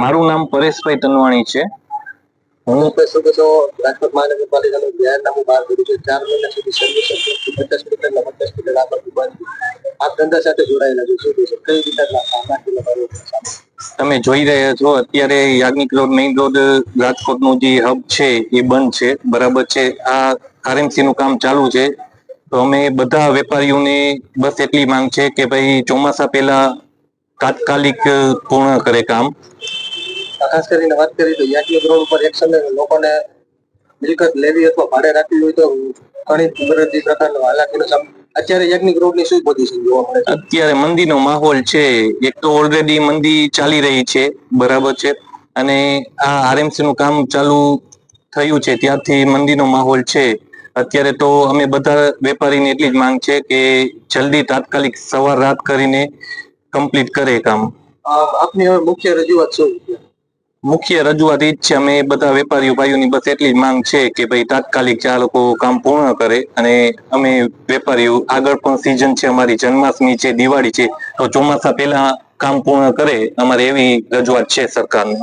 મારું નામ પરેશભાઈ તનવાણી છે. હું શું કહેશો રાજકોટ મહાનગરપાલિકાનું જાહેરનામું બહાર કર્યું છે. ચાર મહિના સુધી સર્વિસ પચાસ મીટર ને પચાસ મીટર બંધ આ ધંધા સાથે જોડાયેલા છે. શું કહેશો કઈ રીતે તમે જોઈ રહ્યા છો અત્યારે યાજ્ઞિક રોડ મેઇન રોડ રાજકોટનું જે હબ છે એ બંધ છે. બરાબર છે. આ આરએમસી નું કામ ચાલુ છે. તો અમે બધા વેપારીઓને બસ એટલી માંગ છે કે ભાઈ ચોમાસા પહેલા તાત્કાલિક પૂર્ણ કરે કામ. ખાસ કરીને વાત કરીએ તો યાજ્ઞિક રોડ ઉપર એક સમય લોકોને મિલકત લેવી અથવા ભાડે રાખવી હોય તો ઘણી કુદરતી પ્રકારનો હાલાકીનો સામનો અત્યારે યાજ્ઞિક રોડની શું પોઝિશન જોવા મળે છે? અત્યારે મંદીનો માહોલ છે એક તો ઓલરેડી મંદી ચાલી રહી છે બરાબર છે. અને આ આરએમસી નું કામ ચાલુ થયું છે ત્યારથી મંદીનો માહોલ છે. અત્યારે તો અમે બધા વેપારીની એટલી જ માંગ છે કે જલ્દી તાત્કાલિક સવાર રાત કરીને કમ્પ્લીટ કરે કામ. આપની હવે મુખ્ય રજૂઆત શું મુખ્ય રજૂઆત એ જ છે, અમે બધા વેપારીઓ ભાઈઓની બસ એટલી જ માંગ છે કે ભાઈ તાત્કાલિક આ કામ પૂર્ણ કરે અને અમે વેપારીઓ આગળ પણ સિઝન છે, અમારી જન્માષ્ટમી છે, દિવાળી છે, તો ચોમાસા પહેલા કામ પૂર્ણ કરે, અમારે એવી રજૂઆત છે સરકારને.